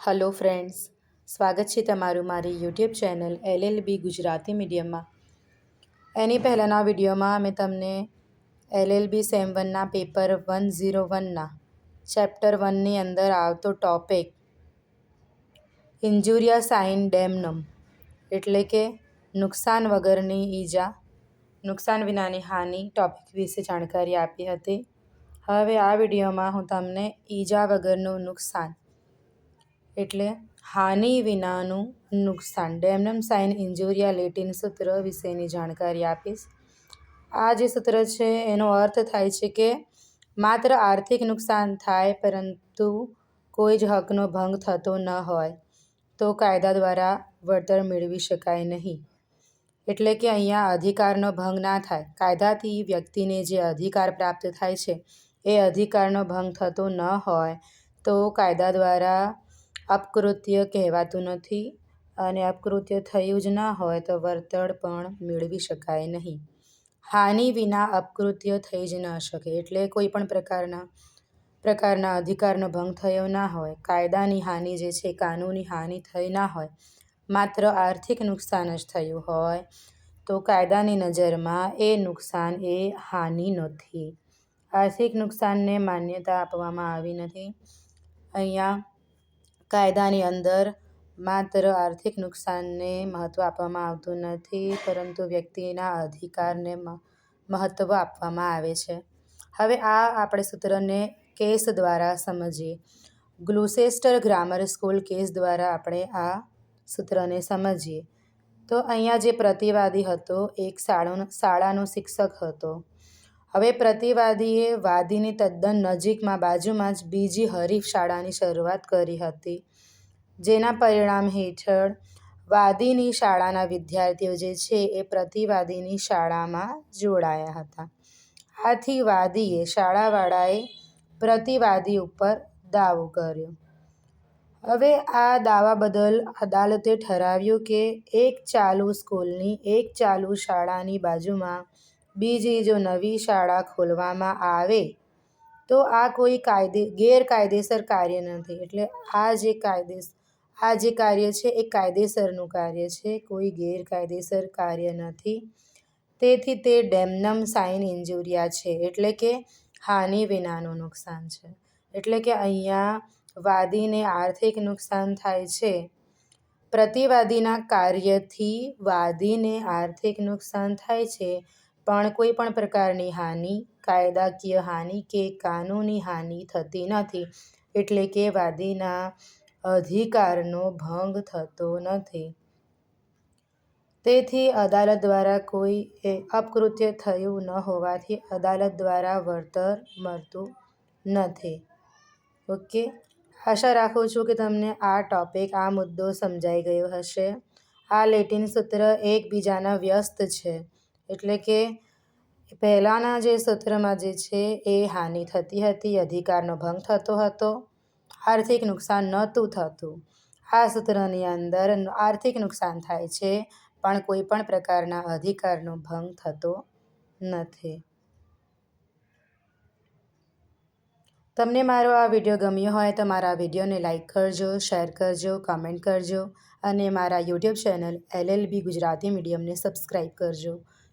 Hello friends, સ્વાગત છે તમારું મારી યુટ્યુબ ચેનલ એલએલબી ગુજરાતી મીડિયમમાં. એની પહેલાંના વિડીયોમાં મેં તમને એલએલબી સેમ વનના પેપર વન ઝીરો વનના, ચેપ્ટર વનની અંદર આવતો ટોપિક, ઇન્જુરિયા સાઇન ડેમનમ, એટલે કે નુકસાન વગરની ઈજા, નુકસાન વિનાની હાનિ ટોપિક વિશે જાણકારી આપી હતી. હવે આ વિડીયોમાં હું તમને ઈજા વગરનું નુકસાન એટલે હાનિ વિનાનું નુકસાન, ડેમનમ સાઇન ઇન્જુરિયા લેટિન સૂત્ર વિશેની જાણકારી આપીશ. આ જે સૂત્ર છે, એનો અર્થ થાય છે કે માત્ર આર્થિક નુકસાન થાય, પરંતુ કોઈ જ હકનો ભંગ થતો ન હોય, તો કાયદા દ્વારા વળતર મેળવી શકાય નહીં. એટલે કે અહીંયા અધિકારનો ભંગ ના થાય. કાયદાથી વ્યક્તિને જે અધિકાર પ્રાપ્ત થાય છે, એ અધિકારનો ભંગ થતો ન હોય, તો કાયદા દ્વારા અપકૃત્ય કહેવાતું નથી અને અપકૃત્ય થયું જ ના હોય તો વળતર પણ મેળવી શકાય નહીં. હાનિ વિના અપકૃત્ય થઈ જ ન શકે એટલે કોઈ પણ પ્રકારના પ્રકારના અધિકારનો ભંગ થયો ના હોય. કાયદાની હાનિ જે છે, કાનૂની હાનિ થઈ ના હોય, માત્ર આર્થિક નુકસાન જ થયું હોય, તો કાયદાની નજરમાં એ નુકસાન એ હાનિ નથી. આર્થિક નુકસાનને માન્યતા આપવામાં આવી નથી. અહીંયા કાયદાની અંદર માત્ર આર્થિક નુકસાનને મહત્ત્વ આપવામાં આવતું નથી, પરંતુ વ્યક્તિના અધિકારને મહત્ત્વ આપવામાં આવે છે. હવે આ આપણે સૂત્રને કેસ દ્વારા સમજીએ. ગ્લુસેસ્ટર ગ્રામર સ્કૂલ કેસ દ્વારા આપણે આ સૂત્રને સમજીએ. તો અહીંયા જે પ્રતિવાદી હતો, એક શાળાનો શાળાનો શિક્ષક હતો. હવે પ્રતિવાદીએ વાદીની તદ્દન નજીકમાં બાજુમાં જ બીજી હરીફ શાળાની શરૂઆત કરી હતી, જેના પરિણામ હેઠળ વાદીની શાળાના વિદ્યાર્થીઓ જે છે એ પ્રતિવાદીની શાળામાં જોડાયા હતા. આથી વાદીએ શાળાવાળાએ પ્રતિવાદી ઉપર દાવો કર્યો. હવે આ દાવા બદલ અદાલતે ઠરાવ્યું કે એક ચાલુ સ્કૂલની એક ચાલુ શાળાની બાજુમાં બીજી જો નવી શાળા ખોલવામાં આવે, તો આ કોઈ કાયદે, ગેરકાયદેસર કાર્ય નથી. એટલે આ જે કાયદેસ, આ જે કાર્ય છે એ કાયદેસરનું કાર્ય છે, કોઈ ગેરકાયદેસર કાર્ય નથી. તેથી તે ડેમનમ સાઇન ઇન્જુરિયા છે. એટલે કે હાનિ વિનાનું નુકસાન છે. એટલે કે અહીંયા વાદીને આર્થિક નુકસાન થાય છે. પ્રતિવાદીના કાર્યથી વાદીને આર્થિક નુકસાન થાય છે. પણ કોઈ પણ પ્રકારની હાનિ, કાયદાકીય હાનિ કે કાનૂની હાનિ થતી નથી, એટલે કે વાદીના અધિકારનો ભંગ થતો નથી. તેથી અદાલત દ્વારા કોઈ એ અપકૃત્ય થયું ન હોવાથી અદાલત દ્વારા વળતર મળતું નથી. ઓકે? આશા રાખું છું કે તમને આ ટોપિક, આ મુદ્દો સમજાઈ ગયો હશે. આ લેટિન સૂત્ર એકબીજાના વ્યસ્ત છે. એટલે કે પહેલાંના જે સૂત્રમાં જે છે એ હાનિ થતી હતી, અધિકારનો ભંગ થતો હતો, આર્થિક નુકસાન નહોતું થતું. આ સૂત્રની અંદર આર્થિક નુકસાન થાય છે, પણ કોઈ પણ પ્રકારના અધિકારનો ભંગ થતો નથી. તમને મારો આ વીડિયો ગમ્યો હોય તો મારા વિડીયોને લાઇક કરજો, શેર કરજો, કમેન્ટ કરજો અને મારા યુટ્યુબ ચેનલ એલએલબી ગુજરાતી મીડિયમને સબસ્ક્રાઈબ કરજો.